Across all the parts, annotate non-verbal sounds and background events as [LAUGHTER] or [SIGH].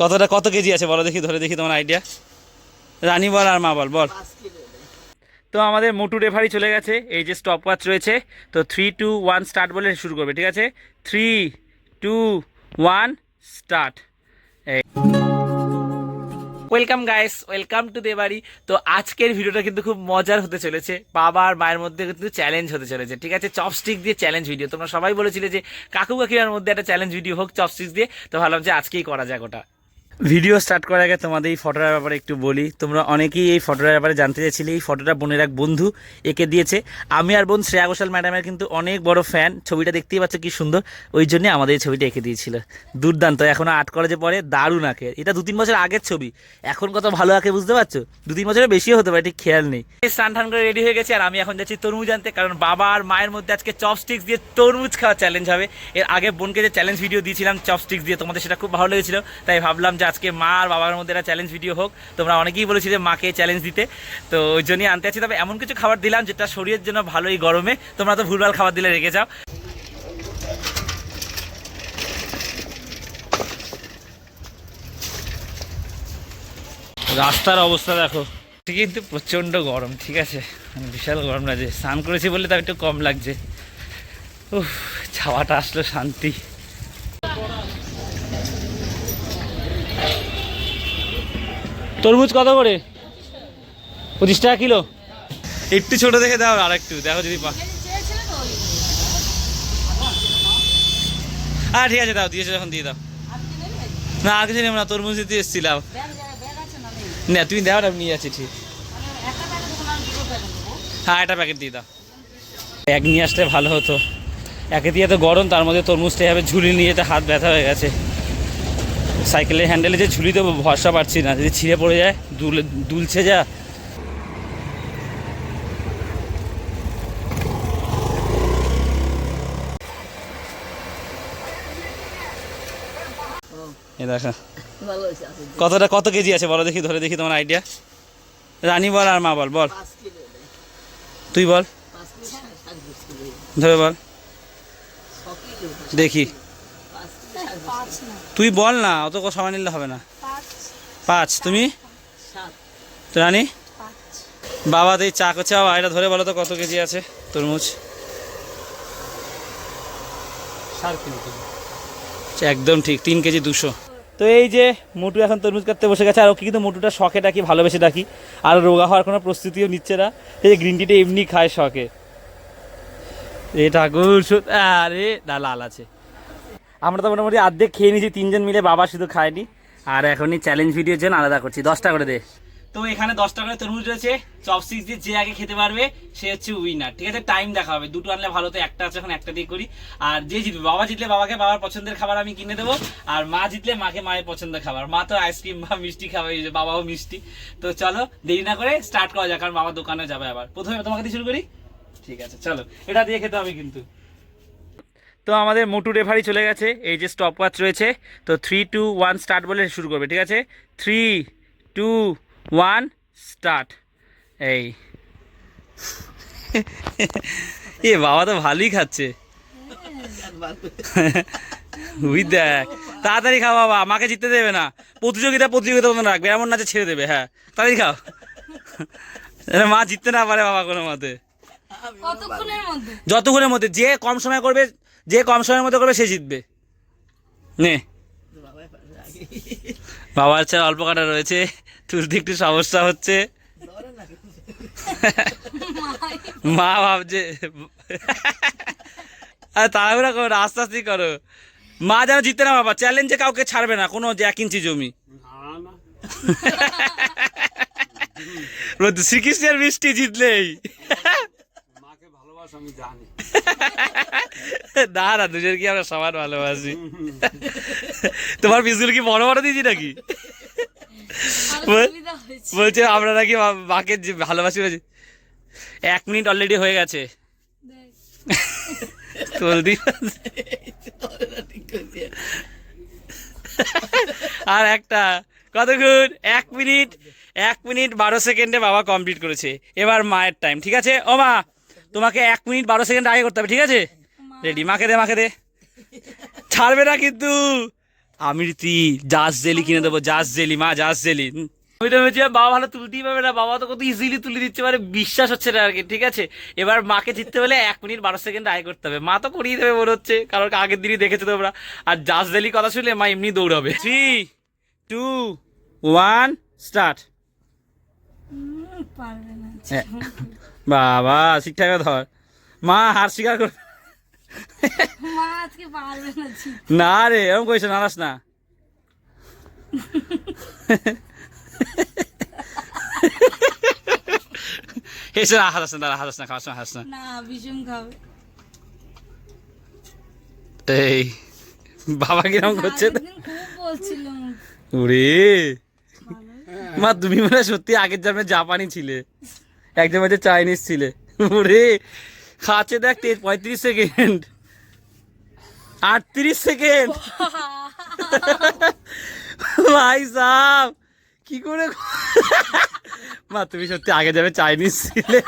কতটা কত কেজি আছে বলো দেখি, ধরে দেখি তোমার আইডিয়া রানী বল আর মা বল বল। তো আমাদের মোটু রেফারি চলে গেছে, এই যে স্টপ ওয়াচ রয়েছে, তো থ্রি টু ওয়ান স্টার্ট বলে শুরু করবে, ঠিক আছে? Three two one start welcome guys welcome to the বাড়ি তো আজকের ভিডিওটা কিন্তু খুব মজার হতে চলেছে, বাবা আর মায়ের মধ্যে কিন্তু চ্যালেঞ্জ হতে চলেছে, ঠিক আছে? চপস্টিক দিয়ে চ্যালেঞ্জ ভিডিও তোমরা সবাই বলেছিলে যে কাকু কাকিমার মধ্যে একটা চ্যালেঞ্জ ভিডিও হোক চপস্টিক দিয়ে। তো ভাবলাম যে আজকেই করা যাক ওটা। ভিডিও স্টার্ট করার আগে তোমাদের এই ফটোটার ব্যাপারে একটু বলি। তোমরা অনেকেই এই ফটোটার ব্যাপারে জানতে চাইছিলে, এই ফটোটা বোনের এক বন্ধু এঁকে দিয়েছে। আমি আর বোন শ্রেয়া ঘোষাল ম্যাডামের কিন্তু অনেক বড় ফ্যান ছবিটা দেখতেই পাচ্ছ কি সুন্দর। ওই জন্যই আমাদের এই ছবিটা এঁকে দিয়েছিল। দুর্দান্ত, এখন আর্ট কলেজে পরে দারুণ আঁকে। এটা দু তিন বছর আগের ছবি। এখন কত ভালো আঁকে বুঝতে পারছ? দু তিন বছরের বেশিও হতে পারে, ঠিক খেয়াল নেই। স্নান টান করে রেডি হয়ে গেছে আর আমি এখন যাচ্ছি তরমুজ আনতে, কারণ বাবা আর মায়ের মধ্যে আজকে চপস্টিক্স দিয়ে তরমুজ খাওয়া চ্যালেঞ্জ হবে। এর আগে বোনকে যে চ্যালেঞ্জ ভিডিও দিয়েছিলাম চপস্টিক্স দিয়ে, তোমাদের সেটা খুব ভালো লেগেছিল, তাই ভাবলাম যে আজকে মা আর বাবার মধ্যে একটা চ্যালেঞ্জ ভিডিও হোক। তোমরা অনেকেই বলেছিলে মাকে চ্যালেঞ্জ দিতে। তো ওই জন্যই আনতে আছি। তবে এমন কিছু খাবার দিলাম যেটা শরীরের জন্য ভালো এই গরমে। তোমরা তো ভুলভাল খাবার দিলে রেখে যাও। রাস্তার অবস্থা দেখো। কিন্তু প্রচণ্ড গরম, ঠিক আছে? মানে বিশাল গরম লাগছে। স্নান করেছি বলে তাও একটু কম লাগছে। উফ, ছাওয়াটা আসলো শান্তি। তরমুজ কত করে? পঁচিশ টাকা কিলো। একটু ছোট দেখে দাও, আর একটু, দেখো যদি পা হ্যাঁ ঠিক আছে, দাও, দিয়েছ যখন, দিয়ে দাও। না, আর কিছু না তরমুজ দিতে এসেছিলাম। না, তুমি দাও না নিয়ে যাচ্ছি, ঠিক। হ্যাঁ একটা প্যাকেট দিয়ে দাও। এক নিয়ে আসলে ভালো হতো। একে দিয়ে তো গরম, তার মধ্যে তরমুজটা এভাবে ঝুলি নিয়ে যেতে হাত ব্যথা হয়ে গেছে। সাইকেলের হ্যান্ডেলে যে ঝুলি দেবো ভরসা পাচ্ছি না যদি ছিঁড়ে পড়ে যায় দুল দুলছে যা। দেখো আছে কতটা কত কেজি আছে বলো দেখি ধরে দেখি তোমার আইডিয়া রানী বল আর মা বল বল। তুই বল। ধরে বল। দেখি। তুই বল না অত সময় নিলে হবে না। পাঁচ। তুমি? সাত। রানী? বাবা তো এই চা করছে? বাবা এটা ধরে বলো তো কত কেজি আছে তরমুজ? আচ্ছা, একদম ঠিক তিন কেজি দুশো। তো এই যে মোটু এখন তরমুজ কাটতে বসে গেছে আর ওকে কিন্তু মোটুটা শখে ডাকি ভালোবেসে ডাকি আর রোগা হওয়ার কোনো প্রস্তুতিও নিচ্ছে না। এই যে গ্রিন টিটা এমনি খায় শখে। এ ঠাকুর আরে না লাল আছে। আমরা তো মোটামুটি আর্ধেক খেয়ে নিয়েছি, তিনজন মিলে বাবা শুধু খায়নি। আর এখনই চ্যালেঞ্জ ভিডিওর জন্য আলাদা করছি, দশটা করে দে। তো এখানে দশটা করে তরমুজ রয়েছে চপস্টিক্স দিয়ে যে আগে খেতে পারবে, সে হচ্ছে উইনার ঠিক আছে টাইম দেখা হবে দুটো আনলে ভালো, তো একটা আছে এখন একটা দিয়ে করি। আর যে জিতবে, বাবা জিতলে বাবাকে বাবার পছন্দের খাবার আমি কিনে দেবো, আর মা জিতলে মাকে মায়ের পছন্দের খাবার। মা তো আইসক্রিম বা মিষ্টি খাবে বাবাও মিষ্টি। তো চলো, দেরি না করে স্টার্ট করা যাক, কারণ বাবা দোকানে যাবে আবার। প্রথমে তোমাকে দিয়ে শুরু করি? ঠিক আছে, চলো, এটা দিয়ে খেতে হবে কিন্তু। তো আমাদের মোটু রেফারি চলে গেছে এই যে স্টপ ওয়াচ রয়েছে তো থ্রি টু ওয়ান স্টার্ট বলে শুরু করবে ঠিক আছে? থ্রি টু ওয়ান স্টার্ট এই। এ বাবা তো ভালোই খাচ্ছে। উই দেখ তাড়াতাড়ি খাও বাবা আমাকে জিততে দেবে না। প্রতিযোগিতা প্রতিযোগিতা মতো রাখবে এমন না যে ছেড়ে দেবে হ্যাঁ। তাড়াতাড়ি খাও। মা জিততে না পারে বাবা কোনো মতে যতক্ষণের মধ্যে যে কম সময় করবে যে কম সময়ের মধ্যে করবে সে জিতবে। নে। বাবার ছাড়া অল্প কাটা রয়েছে তুলতে একটু সমস্যা হচ্ছে। মা ভাবছে আরে তাড়াহুড়া করো না, আস্তে আস্তে করো। মা যেন জিততে না বাবা চ্যালেঞ্জে কাউকে ছাড়বে না কোনো যে এক ইঞ্চি জমি। শ্রীকৃষ্ণের মিষ্টি জিতলেই। না না দুজন কি আমরা সবার ভালোবাসি। তোমার পিসগুলো কি বড় বড় দিয়েছি নাকি? বলছে আমরা নাকি মাকে যে ভালোবাসি বলছি। এক মিনিট অলরেডি হয়ে গেছে। দেখ। আর একটা কতক্ষণ? এক মিনিট এক মিনিট বারো সেকেন্ডে বাবা কমপ্লিট করেছে। এবার মায়ের টাইম ঠিক আছে? ও মা তোমাকে এক মিনিট বারো সেকেন্ড আগে করতে হবে ঠিক আছে? রেডি মাকে দে মাকে দে। ছাড়বে না কিন্তু। আমৃতি জাস জেলি কিনে দেবো জাস জেলি মা জাস জেলি। আমি তো ভেবেছিলাম বাবা ভালো তুলতেই পারবে না বাবা তো কত ইজিলি তুলে দিচ্ছে মানে বিশ্বাস হচ্ছে না আর কি ঠিক আছে? এবার মাকে জিততে হলে এক মিনিট বারো সেকেন্ড আয় করতে হবে। মা তো করিয়ে দেবে মনে হচ্ছে কারণ আগের দিনই দেখেছ তোমরা। আর জাজ ভ্যালি কথা শুনলে মা এমনি দৌড়াবে। থ্রি টু ওয়ান স্টার্ট পারবে না। বাবা ঠিকঠাক ধর। মা হার স্বীকার কর। না রে এরকম কইস নারাস না। এসে না হাসাস না দাঁড়া হাসাস না খাওয়াস না হাসাস না। না ভীষণ খাবে। এই বাবা কীরকম করছে? ওরে মা তুমি মনে সত্যি আগের জন্মে জাপানি ছিলে। একজন হচ্ছে চাইনিজ ছিলে। ওরে খাচ্ছে দেখ পঁয়ত্রিশ সেকেন্ড। আটত্রিশ সেকেন্ড। ভাই সাহ কি করে মা তুমি সত্যি আগে যাবে চাইনিজ ছিলে।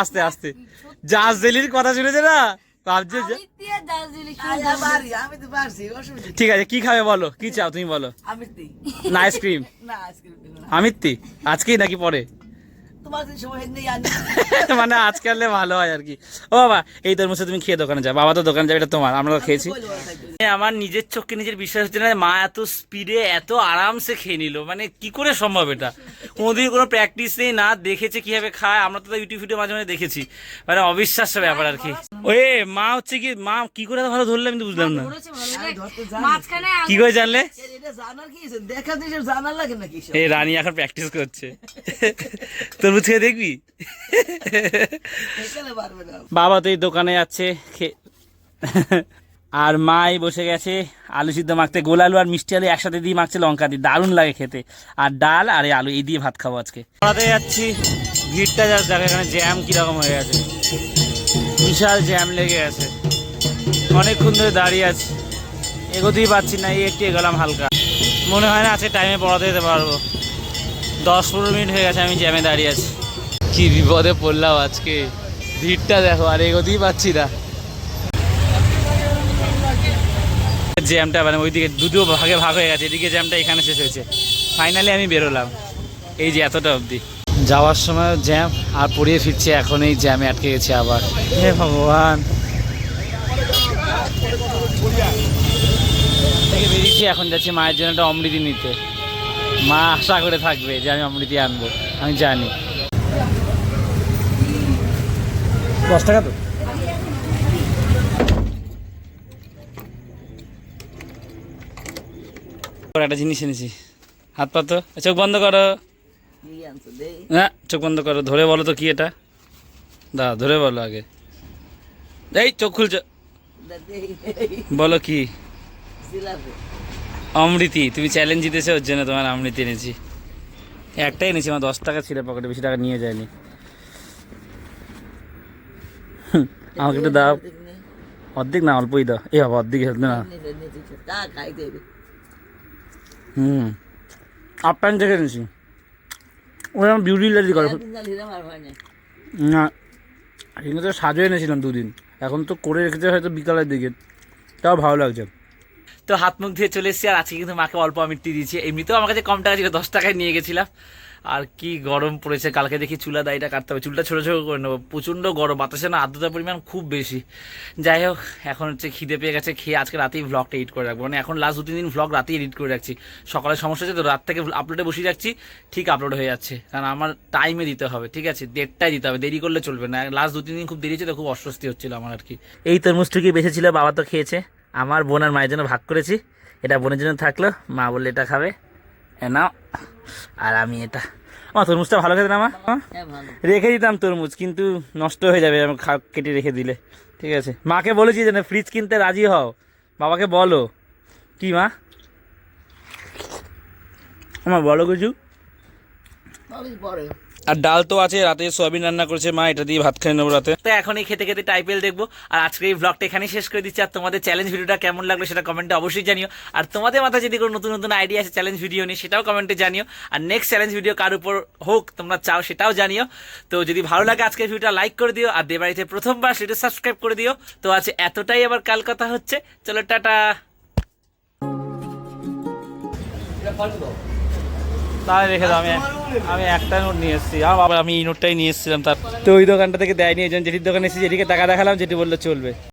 আস্তে আস্তে। জাহাজ জেলির কথা শুনেছে না? ঠিক আছে কি খাবে বলো? কি চাও তুমি বলো? না আইসক্রিম। [LAUGHS] আমিত্তি আজকেই নাকি পরে? [LAUGHS] মানে আজকে আনলে ভালো হয় আর কি। ও বাবা এই তরমুজটা তুমি খেয়ে দোকানে যাও। বাবা তো দোকানে যাবে এটা তোমার আমরা তো খেয়েছি। আমার নিজের চোখকে নিজের বিশ্বাস হচ্ছে না মা এত স্পিডে এত আরামসে খেয়ে নিল। মানে কি করে সম্ভব এটা? কোনোদিন কোনো প্র্যাকটিস নেই না দেখেছে কীভাবে খায়। আমরা তো ইউটিউব ভিডিও মাঝে মাঝে দেখেছি। মানে অবিশ্বাস্য ব্যাপার আর কি। ওয়ে মা হচ্ছে কি মা কি করে ভালো ধরলে আমি তো বুঝলাম না। কি করে জানলে? এটা জানার কি আছে? দেখা দিয়েছে জানার লাগে নাকি সব? এই রানী এখন প্র্যাকটিস করছে। তরমুজ খেয়ে দেখবি? বাবা তো এই দোকানে যাচ্ছে খে- আর মাই বসে গেছে আলু সিদ্ধ মাখতে। গোল আলু আর মিষ্টি আলু একসাথে দিয়ে মাখছে লঙ্কা দিয়ে। দারুণ লাগে খেতে। আর ডাল আর এই আলু এই দিয়ে ভাত খাব আজকে। যাচ্ছি ভিড়টা যা দেখো এখানে জ্যাম কীরকম হয়ে গেছে বিশাল জ্যাম লেগে গেছে অনেকক্ষণ ধরে দাঁড়িয়ে আছি। এগোতেই পারছি না, এই একটু এগোলাম হালকা। মনে হয় না আজকে টাইমে পড়াতে যেতে পারব। দশ পনেরো মিনিট হয়ে গেছে আমি জ্যামে দাঁড়িয়ে আছি। কি বিপদে পড়লাম আজকে। ভিড়টা দেখো, আর এগোতেই পাচ্ছি না। জ্যামটা মানে ওইদিকে দুটো ভাগে ভাগ হয়ে গেছে, এদিকে জ্যামটা এখানে শেষ হয়েছে। ফাইনালি আমি বেরোলাম। এই যে এতটা অবধি। যাওয়ার সময় জ্যাম আর পড়িয়ে ফিরছে এখন এই জ্যামে আটকে গেছে আবার। হে ভগবান। থেকে বেরিয়েছি এখন যাচ্ছি মায়ের জন্য একটা অমৃতি নিতে। মা আশা করে থাকবে যে আমি অমৃতি আনব আমি জানি। দশ টাকা তো? একটা জিনিস এনেছি। হাত পাতো চোখ বন্ধ করো। না চোখ বন্ধ করো ধরে বলো তো কি এটা? দা ধরে বলো আগে। এই চোখ খুলছো। বলো কি? অমৃতি তুমি চ্যালেঞ্জ জিতেছো ওর জন্য তোমার অমৃতি এনেছি। একটাই এনেছি আমার দশ টাকা ছিল পকেটে বেশি টাকা নিয়ে যায়নি। আমাকে একটু দাও। অর্ধেক না অল্পই দাও। এ বাবা অর্ধেক হেলতে না। হুম। আপ প্যান্ট দেখে এনেছি। আমার বিউটি লাইট করে। হয় না না এগুলো তো সাজও এনেছিলাম দুদিন। এখন তো করে রেখেছে হয়তো বিকালের দিকে। তাও ভালো লাগছে। তো হাত মুখ ধুয়ে চলে এসেছি আর আজকে কিন্তু মাকে অল্প আমি দিয়েছি। এমনিতেও আমার কাছে কম টাকা ছিল দশ টাকায় নিয়ে গেছিলাম। আর কি গরম পড়েছে, কালকে দেখি চুলা দাড়িটা কাটতে হবে। চুলটা ছোটো ছোটো করে নেব। প্রচণ্ড গরম, বাতাসে না আর্দ্রতার পরিমাণ খুব বেশি। যাই হোক, এখন হচ্ছে খিদে পেয়ে গেছে, খেয়ে আজকে রাতেই ভ্লগটা এডিট করে রাখব। মানে এখন লাস্ট দু, তিন দিন ভ্লগ রাতেই এডিট করে রাখছি। সকালে সমস্যা হচ্ছে তো, রাত থেকে আপলোডে বসিয়ে রাখছি, ঠিক আপলোড হয়ে যাচ্ছে। কারণ আমার টাইমে দিতে হবে, ঠিক আছে? দেড়টায় দিতে হবে, দেরি করলে চলবে না। লাস্ট দু, তিন দিন খুব দেরি হচ্ছে তো, খুব অস্বস্তি হচ্ছিল আমার আর কি। এই তরমুজটুকি বেঁচেছিল, বাবা তো খেয়েছে। আমার বোন আর মায়ের জন্য ভাগ করেছি। এটা বোনের জন্য থাকল, মা বললে এটা খাবে। নাও। আর আমি এটা আমার তরমুজটা ভালো খেতে না মা? হ্যাঁ ভালো। রেখে দিতাম তরমুজ কিন্তু নষ্ট হয়ে যাবে আমি কেটে রেখে দিলে। ঠিক আছে। মাকে বলেছি যে ফ্রিজ কিনতে রাজি হও। বাবাকে বলো। কি মা? আমার বলো কিছু। আর ডাল তো আছে রাতে সোয়াবিন রান্না করেছে মা এটা দিয়ে ভাত খেয়ে নেব রাতে। তো এখন এই খেতে খেতে টাইপেল দেখব। আর আজকে এই ব্লগটা এখানেই শেষ করে দিচ্ছি। আর তোমাদের চ্যালেঞ্জ ভিডিওটা কেমন লাগল সেটা কমেন্টে অবশ্যই জানিও। আর তোমাদের মাথায় যদি কোনো নতুন নতুন আইডিয়া আছে চ্যালেঞ্জ ভিডিও নিয়ে সেটাও কমেন্টে জানিও। আর নেক্সট চ্যালেঞ্জ ভিডিও কার উপর হোক তোমরা চাও সেটাও জানিও। তো যদি ভালো লাগে আজকের ভিডিওটা লাইক করে দিও। আর দেবাড়িতে প্রথমবার সেটা সাবস্ক্রাইব করে দিও। তো আজ এতটাই আবার কাল কথা হচ্ছে। চলো টাটা। তাহলে রেখে দাও, আমি আমি একটা নোট নিয়ে এসেছি। আবার আমি এই নোটটাই নিয়ে এসেছিলাম তার তো ওই দোকানটা থেকে দেয়নি, এই যেটির দোকানে এসেছি যেটিকে টাকা দেখালাম যেটি বলল চলবে।